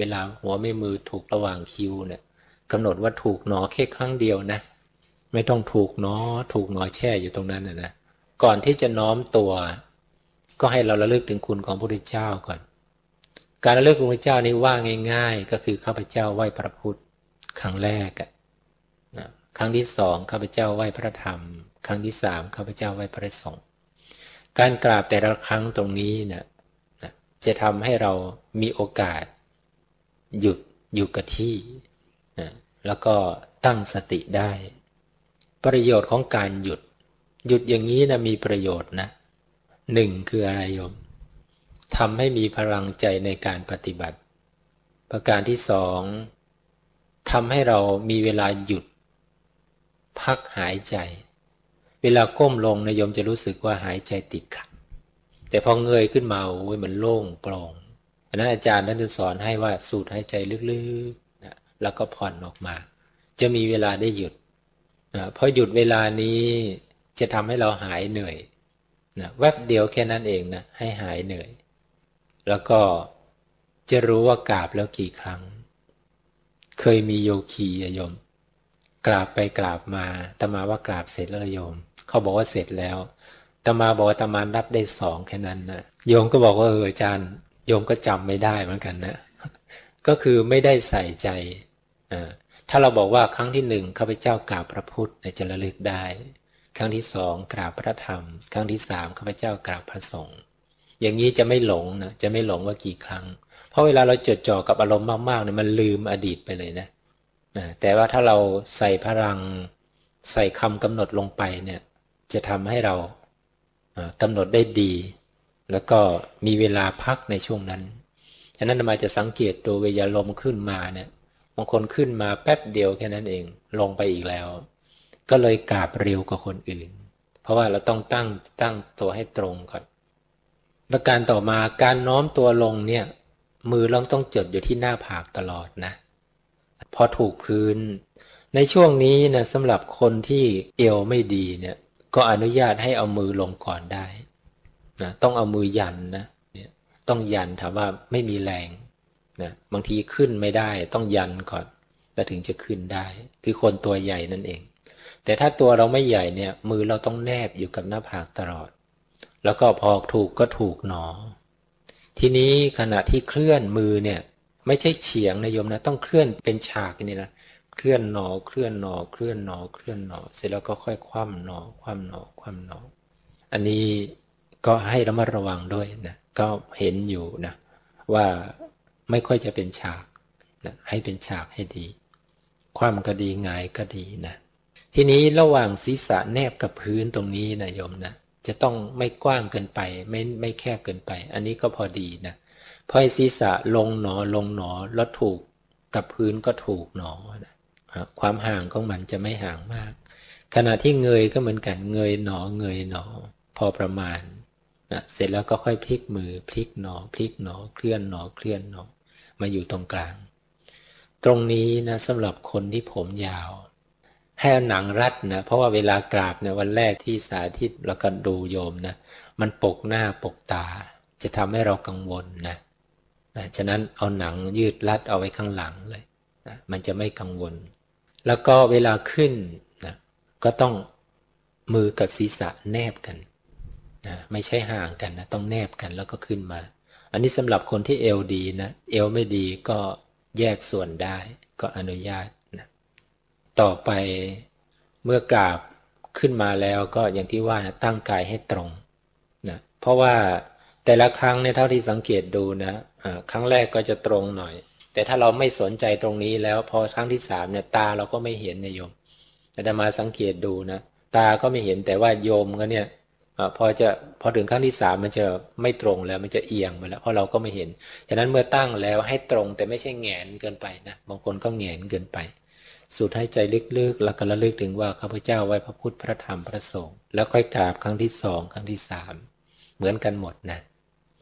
เวลาหัวไม่มือถูกระหว่างคิวเนี่ยกำหนดว่าถูกหนอแค่ครั้งเดียวนะ ไม่ต้องถูกหนอถูกหนอแช่อยู่ตรงนั้นนะนะก่อนที่จะน้อมตัว ก็ให้เราระลึกถึงคุณของพระพุทธเจ้าก่อน การระลึกถึงพระเจ้านี่ว่าง่าย ๆ ก็คือข้าพเจ้าไหว้พระพุทธครั้งแรกอะนะครั้งที่สองข้าพเจ้าไหว้พระธรรม ครั้งที่สามข้าพเจ้าไหว้พระสงฆ์การกราบแต่ละครั้งตรงนี้เนี่ยจะทำให้เรามีโอกาส หยุดอยู่กับที่ แล้วก็ตั้งสติได้ ประโยชน์ของการหยุด หยุดอย่างนี้นะมีประโยชน์นะหนึ่งคืออะไรโยมทำให้มีพลังใจในการปฏิบัติ ประการที่สองทำให้เรามีเวลาหยุด พักหายใจ เวลาก้มลงนะโยมจะรู้สึกว่าหายใจติดขัดแต่พอเงยขึ้นมาโอ้ยมันโล่งโปร่ง อันนั้นอาจารย์ท่านจะสอนให้ว่าสูดหายใจลึกๆนะแล้วก็ผ่อนออกมา จะมีเวลาได้หยุดนะพอหยุดเวลานี้จะทำให้เราหายเหนื่อยนะแวบเดียวแค่นั้นเองนะให้หายเหนื่อย แล้วก็จะรู้ว่ากราบแล้วกี่ครั้ง เคยมีโยคีโยม กราบไปกราบมาตมาว่ากราบเสร็จแล้วโยม เขาบอกว่าเสร็จแล้วตมาบอกว่าตมานับได้สองแค่นั้นนะโยมก็บอกว่าเอออาจารย์ โยมก็จำไม่ได้เหมือนกันนะ ก็คือไม่ได้ใส่ใจถ้าเราบอกว่าครั้งที่หนึ่งข้าพเจ้ากราบพระพุทธจะระลึกได้ ครั้งที่สองกราบพระธรรม ครั้งที่สามข้าพเจ้ากราบพระสงฆ์อย่างนี้จะไม่หลงนะจะไม่หลงว่ากี่ครั้ง เพราะเวลาเราจดจ่อกับอารมณ์มากๆเนี่ยมันลืมอดีตไปเลยนะนะแต่ว่าถ้าเราใส่พลังใส่คำกำหนดลงไปเนี่ย จะทำให้เรากำหนดได้ดี แล้วก็มีเวลาพักในช่วงนั้นฉะนั้นมาจะสังเกตตัวเวลาลมขึ้นมาเนี่ยบางคนขึ้นมาแป๊บเดียวแค่นั้นเอง ลงไปอีกแล้ว ก็เลยกาบเร็วกว่าคนอื่น เพราะว่าเราต้องตั้งตั้งตัวให้ตรงก่อนประการต่อมาการน้อมตัวลงเนี่ย มือเราต้องจดอยู่ที่หน้าผากตลอดนะพอถูกพื้น ในช่วงนี้นะสำหรับคนที่เอวไม่ดีเนี่ย ก็อนุญาตให้เอามือลงก่อนได้ นะต้องเอามือยันนะเนี่ยต้องยันถามว่าไม่มีแรงนะบางทีขึ้นไม่ได้ต้องยันก่อนแล้วถึงจะขึ้นได้ คือคนตัวใหญ่นั่นเอง แต่ถ้าตัวเราไม่ใหญ่เนี่ย มือเราต้องแนบอยู่กับหน้าผากตลอด แล้วก็พอถูกก็ถูกหนอ ทีนี้ขณะที่เคลื่อนมือเนี่ย ไม่ใช่เฉียงนะโยมนะต้องเคลื่อนเป็นฉากนี่นะเคลื่อนหนอเคลื่อนหนอเคลื่อนหนอเคลื่อนหนอ เสร็จแล้วก็ค่อยคว่ำหนอคว่ำหนอคว่ำหนอ อันนี้ ก็ให้ระมัดระวังด้วยนะก็เห็นอยู่นะว่าไม่ค่อยจะเป็นฉากนะให้เป็นฉากให้ดี ความก็ดีงายก็ดีนะทีนี้ระหว่างศีรษะแนบกับพื้นตรงนี้นะโยมนะจะต้องไม่กว้างเกินไปไม่ไม่แคบเกินไป อันนี้ก็พอดีนะพอศีรษะลงหนอลงหนอแล้วถูกกับพื้นก็ถูกหนอนะความห่างของมันจะไม่ห่างมาก ขณะที่เงยก็เหมือนกันเงยหนอเงยหนอ พอประมาณ นะเสร็จแล้วก็ค่อยพลิกมือพลิกหนอพลิกหนอเคลื่อนหนอเคลื่อนหนอมาอยู่ตรงกลาง ตรงนี้นะสำหรับคนที่ผมยาวให้หนังรัดนะเพราะว่าเวลากราบเนี่ยวันแรกที่สาธิตแล้วก็ดูโยมนะมันปกหน้าปกตา จะทำให้เรากังวลนะนะฉะนั้นเอาหนังยืดรัดเอาไว้ข้างหลังเลยนะมันจะไม่กังวล แล้วก็เวลาขึ้นนะก็ต้องมือกับศีรษะแนบกัน นะไม่ใช่ห่างกันนะต้องแนบกันแล้วก็ขึ้นมา อันนี้สำหรับคนที่เอวดีนะเอวไม่ดีก็แยกส่วนได้ก็อนุญาตนะต่อไปเมื่อกราบขึ้นมาแล้วก็อย่างที่ว่านะตั้งกายให้ตรงนะเพราะว่าแต่ละครั้งเนี่ยเท่าที่สังเกตดูนะครั้งแรกก็จะตรงหน่อย แต่ถ้าเราไม่สนใจตรงนี้แล้วพอครั้งที่สามเนี่ยตาเราก็ไม่เห็นนยโยมแต่มาสังเกตดูนะตาก็ไม่เห็นแต่ว่าโยมก็เนี่ย พอจะพอถึงครั้งที่สามมันจะไม่ตรงแล้วมันจะเอียงไปแล้วเพราะเราก็ไม่เห็นฉะนั้นเมื่อตั้งแล้วให้ตรงแต่ไม่ใช่แงนเกินไปนะบางคนก็แงนเกินไป สูดให้ใจลึกๆแล้วก็ระลึกถึงว่าข้าพเจ้าไว้พระพุทธพระธรรมพระสงฆ์แล้วค่อยกราบครั้งที่สองครั้งที่สามเหมือนกันหมดนะ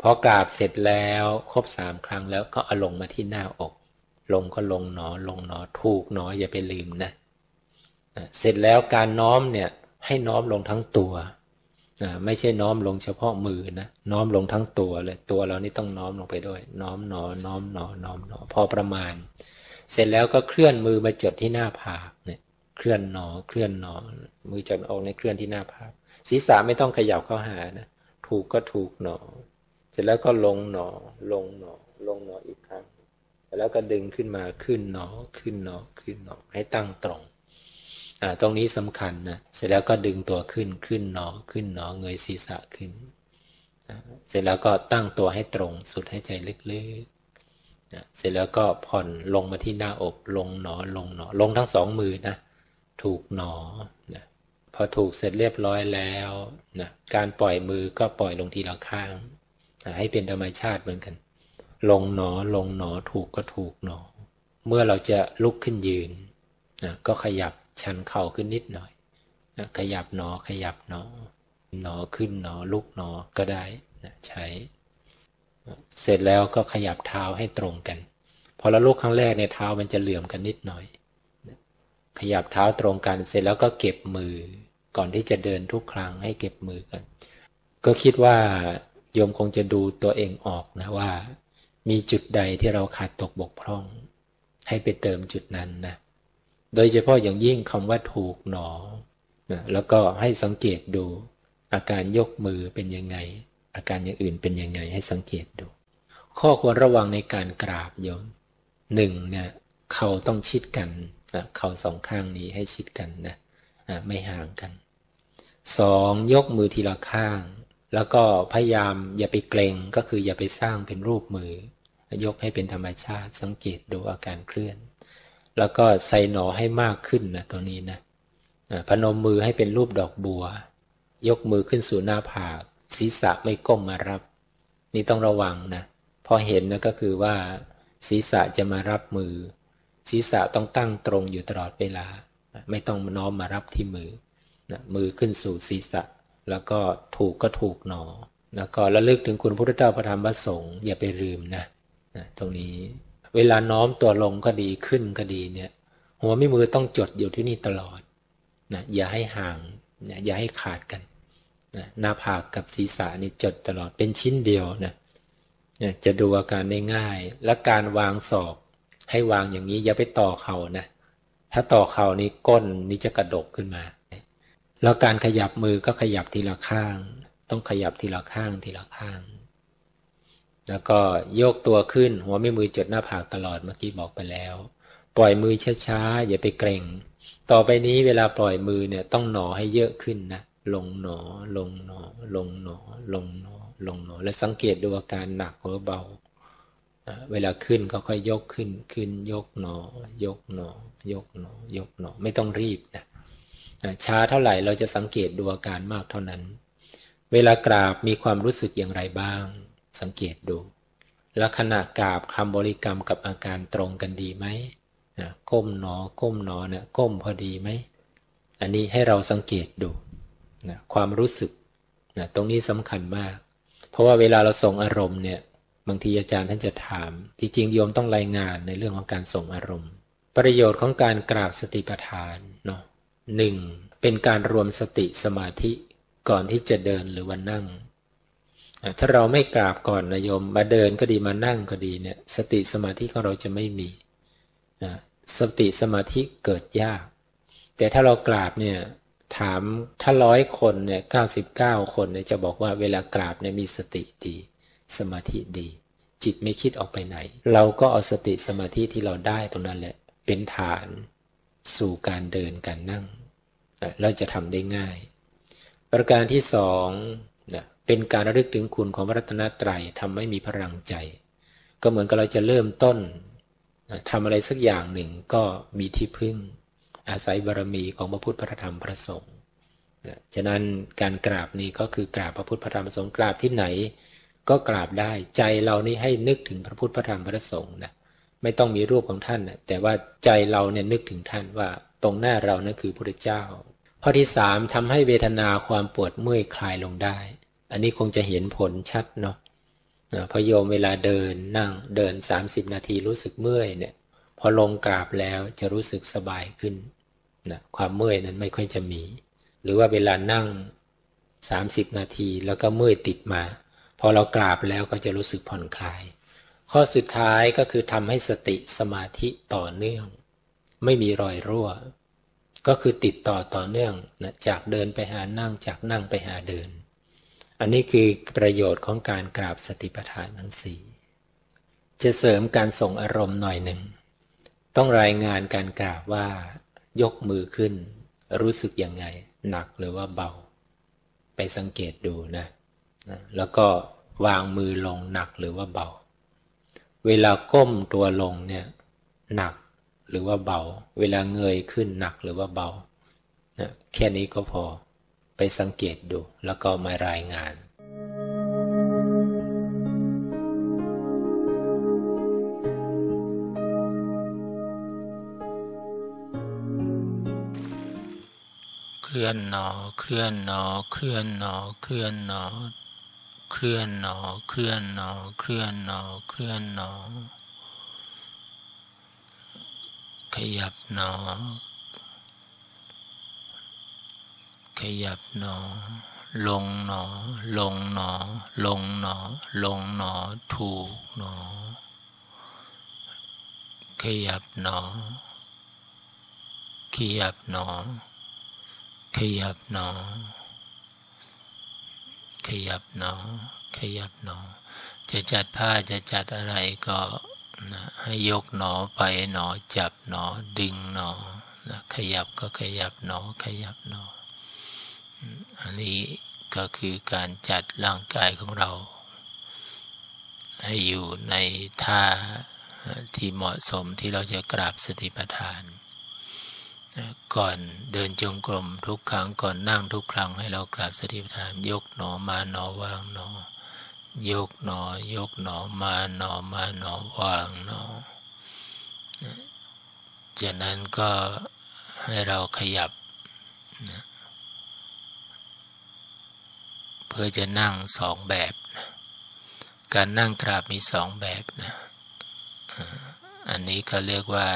พอกราบเสร็จแล้วครบสามครั้งแล้วก็เอาลงมาที่หน้าอก ลงก็ลงหนอลงหนอถูกหนออย่าไปลืมนะเสร็จแล้วการน้อมเนี่ยให้น้อมลงทั้งตัว ไม่ใช่น้อมลงเฉพาะมือนะน้อมลงทั้งตัวเลย ตัวเรานี่ต้องน้อมลงไปด้วย น้อมหนอ น้อมหนอ น้อมหนอ พอประมาณ เสร็จแล้วก็เคลื่อนมือมาจดที่หน้าผากเนี่ย เคลื่อนหนอ เคลื่อนหนอ มือจดออกในเคลื่อนที่หน้าผากศีรษะไม่ต้องขยับเข้าหานะถูกก็ถูกหนอ เสร็จแล้วก็ลงหนอ ลงหนอ ลงหนออีกครั้งแล้วก็ดึงขึ้นมาขึ้นหนอ ขึ้นหนอ ขึ้นหนอ ให้ตั้งตรง ตรงนี้สำคัญนะเสร็จแล้วก็ดึงตัวขึ้นขึ้นหนอขึ้นหนอเงยศีรษะขึ้น เสร็จแล้วก็ตั้งตัวให้ตรงสุดให้ใจลึกๆเสร็จแล้วก็ผ่อนลงมาที่หน้าอกลงหนอลงหนอลงทั้งสองมือนะถูกหนอนะพอถูกเสร็จเรียบร้อยแล้วนะการปล่อยมือก็ปล่อยลงทีละข้างนะให้เป็นธรรมชาติเหมือนกัน ลงหนอลงหนอถูกก็ถูกหนอ เมื่อเราจะลุกขึ้นยืนนะก็ขยับ ชันเข่าขึ้นนิดหน่อยนะขยับหนอขยับหนอ หนอขึ้นหนอลุกหนอก็ได้นะใช้ เสร็จแล้วก็ขยับเท้าให้ตรงกัน พอเราลุกครั้งแรกในเท้ามันจะเหลื่อมกันนิดหน่อย ขยับเท้าตรงกัน เสร็จแล้วก็เก็บมือ ก่อนที่จะเดินทุกครั้งให้เก็บมือกัน ก็คิดว่าโยมคงจะดูตัวเองออกนะว่า มีจุดใดที่เราขาดตกบกพร่อง ให้ไปเติมจุดนั้นนะ โดยเฉพาะอย่างยิ่งคำว่าถูกหนอนะแล้วก็ให้สังเกตดู อาการยกมือเป็นยังไง อาการอย่างอื่นเป็นยังไงให้สังเกตดู ข้อควรระวังในการกราบโยมหนึ่งเนี่ยเขาต้องชิดกันนะเขาสองข้างนี้ให้ชิดกันนะไม่ห่างกันสองยกมือทีละข้าง แล้วก็พยายามอย่าไปเกรงก็คืออย่าไปสร้างเป็นรูปมือ ยกให้เป็นธรรมชาติสังเกตดูอาการเคลื่อน แล้วก็ใส่หนอให้มากขึ้นนะตัวนี้นะพนมมือให้เป็นรูปดอกบัว ยกมือขึ้นสู่หน้าผากศีรษะไม่ก้มมารับ นี่ต้องระวังนะพอเห็นนะก็คือว่า ศีรษะจะมารับมือ ศีรษะต้องตั้งตรงอยู่ตลอดเวลา ไม่ต้องน้อมมารับที่มือนะมือขึ้นสู่ศีรษะ แล้วก็ถูกก็ถูกหนอ แล้วก็ระลึกถึงคุณพระพุทธเจ้าพระธรรมพระสงฆ์อย่าไปลืมนะนะตรงนี้ เวลาน้อมตัวลงก็ดีขึ้นก็ดีเนี่ย หัวไม่มือต้องจดอยู่ที่นี่ตลอดนะอย่าให้ห่างนะอย่าให้ขาดกันนะหน้าผากกับศีรษะนี่จดตลอดเป็นชิ้นเดียวนะนะจะดูอาการได้ง่าย และการวางศอก ให้วางอย่างนี้อย่าไปต่อเข่านะถ้าต่อเข่านี้ก้นนี่จะกระดกขึ้นมา แล้วการขยับมือก็ขยับทีละข้าง ต้องขยับทีละข้างทีละข้าง แล้วก็โยกตัวขึ้น หัวไม่มือจดหน้าผากตลอดเมื่อกี้บอกไปแล้ว ปล่อยมือช้าๆอย่าไปเกรงต่อไปนี้เวลาปล่อยมือเนี่ยต้องหนอให้เยอะขึ้นนะลงหนอ ลงหนอ ลงหนอ ลงหนอ ลงหนอ และสังเกตดูอาการหนักหรือเบาเวลาขึ้นก็ค่อยยกขึ้นขึ้น ยกหนอ ยกหนอ ยกหนอ ยกหนอ ไม่ต้องรีบนะช้าเท่าไหร่เราจะสังเกตดูอาการมากเท่านั้น เวลากราบมีความรู้สึกอย่างไรบ้าง สังเกตดู ลักษณะกราบคำบริกรรมกับอาการตรงกันดีไหมนะก้มหนอ ก้มหนอเนะี่ยก้มพอดีไหม อันนี้ให้เราสังเกตดูนะความรู้สึกนะตรงนี้สำคัญมาก เพราะว่าเวลาเราส่งอารมณ์เนี่ย บางทีอาจารย์ท่านจะถาม ที่จริงโยมต้องรายงานในเรื่องของการส่งอารมณ์ ประโยชน์ของการกราบสติปัฏฐานเนาะหนึ่งเป็นการรวมสติสมาธิก่อนที่จะเดินหรือว่านั่ง ถ้าเราไม่กราบก่อนนะโยมมาเดินก็ดีมานั่งก็ดีเนี่ย สติสมาธิของเราจะไม่มีสติสมาธิเกิดยาก แต่ถ้าเรากราบเนี่ยถามถ้าร้อยคนเนี่ยเก้าสิบเก้าคนเนี่ยจะบอกว่าเวลากราบเนี่ยมีสติดี สมาธิดี จิตไม่คิดออกไปไหน เราก็เอาสติสมาธิที่เราได้ตรงนั้นแหละ เป็นฐานสู่การเดินการนั่งเราจะทำได้ง่าย ประการที่สอง เป็นการระลึกถึงคุณของพระรัตนตรัยทำให้มีพลังใจ ก็เหมือนกับเราจะเริ่มต้นทำอะไรสักอย่างหนึ่งก็มีที่พึ่ง อาศัยบารมีของพระพุทธพระธรรมพระสงฆ์ฉะนั้นการกราบนี้ก็คือกราบพระพุทธพระธรรมพระสงฆ์กราบที่ไหน ก็กราบได้ใจเรานี่ให้นึกถึงพระพุทธพระธรรมพระสงฆ์นะไม่ต้องมีรูปของท่านนะแต่ว่าใจเราเนี่ยนึกถึงท่านว่าตรงหน้าเรานั่นคือพระเจ้าข้อที่สามทำให้เวทนาความปวดเมื่อยคลายลงได้ อันนี้คงจะเห็นผลชัดเนาะพอโยมเวลาเดินนั่งเดิน 30 นาทีรู้สึกเมื่อยเนี่ย พอลงกราบแล้วจะรู้สึกสบายขึ้นนะความเมื่อยนั้นไม่ค่อยจะมี หรือว่าเวลานั่งสามสิบนาทีแล้วก็เมื่อยติดมา พอเรากราบแล้วก็จะรู้สึกผ่อนคลาย ข้อสุดท้ายก็คือทำให้สติสมาธิต่อเนื่อง ไม่มีรอยรั่ว ก็คือติดต่อต่อเนื่องนะจากเดินไปหานั่งจากนั่งไปหาเดิน อันนี้คือประโยชน์ของการกราบสติปัฏฐานทั้งสี่จะเสริมการส่งอารมณ์หน่อยหนึ่ง ต้องรายงานการกราบว่ายกมือขึ้น รู้สึกยังไง หนักหรือว่าเบา ไปสังเกตดูนะ แล้วก็วางมือลงหนักหรือว่าเบา เวลาก้มตัวลงเนี่ยหนักหรือว่าเบา เวลาเงยขึ้นหนักหรือว่าเบานะแค่นี้ก็พอ สังเกตดู แล้วก็มารายงาน เคลื่อนหนอ เคลื่อนหนอ เคลื่อนหนอ เคลื่อนหนอ เคลื่อนหนอ เคลื่อนหนอ เคลื่อนหนอ เคลื่อนหนอ ขยับหนอ ขยับหนอ ลงหนอ ลงหนอ ลงหนอ ลงหนอ ถูกหนอ ขยับหนอ ขยับหนอ ขยับหนอ ขยับหนอ ขยับหนอ จะจัดผ้าจะจัดอะไรก็นะให้ยกหนอไปหนอจับหนอดึงหนอนะขยับก็ขยับหนอขยับหนอ อันนี้ก็คือการจัดร่างกายของเรา ให้อยู่ในท่าที่เหมาะสมที่เราจะกราบสติปัฏฐาน ก่อนเดินจงกรมทุกครั้งก่อนนั่งทุกครั้งให้เรากราบสติปัฏฐาน ยกหนอมาหนอวางหนอ ยกหนอ ยกหนอมาหนอมาหนอวางหนอจากนั้นก็ให้เราขยับนะ เพื่อจะนั่งสองแบบนะการนั่งกราบมีสองแบบนะอันนี้ก็เรียกว่า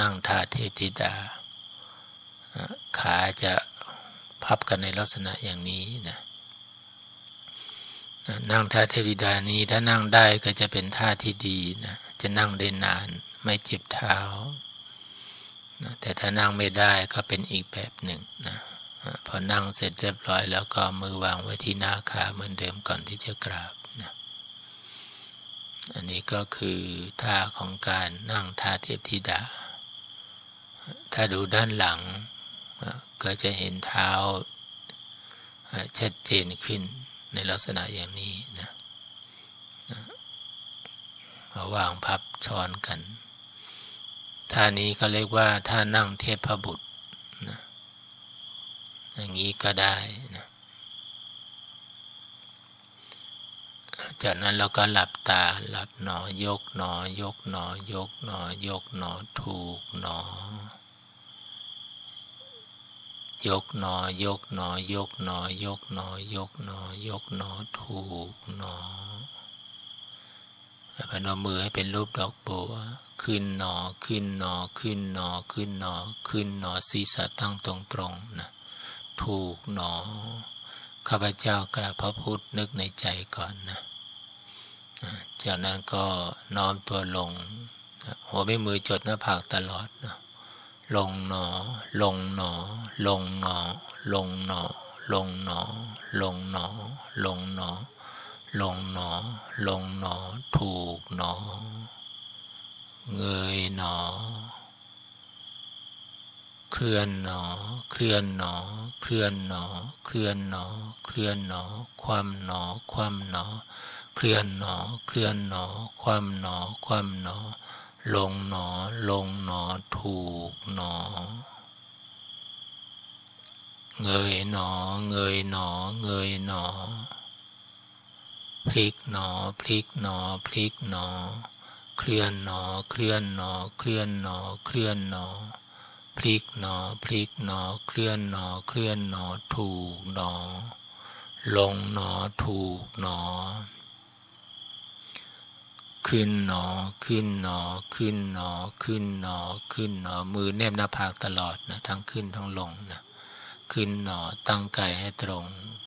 นั่งท่าเทพธิดา ขาจะพับกันในลักษณะอย่างนี้นะนั่งท่าเทวิดานี้ถ้านั่งได้ก็จะเป็นท่าที่ดีนะจะนั่งได้นานไม่เจ็บเท้า แต่ถ้านั่งไม่ได้ก็เป็นอีกแบบหนึ่งนะ พอนั่งเสร็จเรียบร้อย แล้วก็มือวางไว้ที่หน้าขาเหมือนเดิมก่อนที่จะกราบนะอันนี้ก็คือท่าของการนั่งท่าเทพธิดา ถ้าดูด้านหลัง ก็จะเห็นเท้าชัดเจนขึ้นในลักษณะอย่างนี้นะวางพับช้อนกัน ท่านี้ก็เรียกว่าท่านั่งเทพบุตร อย่างนี้ก็ได้นะจากนั้นเราก็หลับตาหลับหนอยกหนอ ยกหนอ ยกหนอ ยกหนอ ถูกหนอ ยกหนอ ยกหนอ ยกหนอ ยกหนอ ยกหนอ ยกหนอ ถูกหนอพนมมือให้เป็นรูปดอกบัว ขึ้นหนอ ขึ้นหนอ ขึ้นหนอ ขึ้นหนอ ขึ้นหนอศีรษะตั้งตรงตรงนะ ถูกหนอ ข้าพเจ้ากราบพระพุทธนึกในใจก่อนนะจากนั้นก็น้อมตัวลง หัวไม่มือจดหน้าผากตลอดนะลงหนอ ลงหนอ ลงหนอ ลงหนอ ลงหนอ ลงหนอ ลงหนอ ลงหนอ ลงหนอ ถูกหนอ เงยหนอ เคลื่อนหนอ ลื่อนหนอ เคลื่อนหนอ เคลื่อนหนอ เคลื่อนหนอ ความหนอ ความหนอ เคลื่อนหนอ เคลื่อนหนอ ความหนอ ความหนอ ลงหนอ ลงหนอ ถูกหนอ เงยหนอ เงยหนอ เงยหนอ พลิกหนอ พลิกหนอ พลิกหนอ เคลื่อนหนอ เคลื่อนหนอ เคลื่อนหนอ เคลื่อนหนอ พลิกหนอ พลิกหนอ เคลื่อนหนอ เคลื่อนหนอ ถูกหนอ ลงหนอ ถูกหนอ ขึ้นหนอ ขึ้นหนอ ขึ้นหนอ ขึ้นหนอ ขึ้นหนอ มือแนบหน้าผากตลอดนะ ทั้งขึ้นทั้งลงนะ ขึ้นหนอ ตั้งกายให้ตรง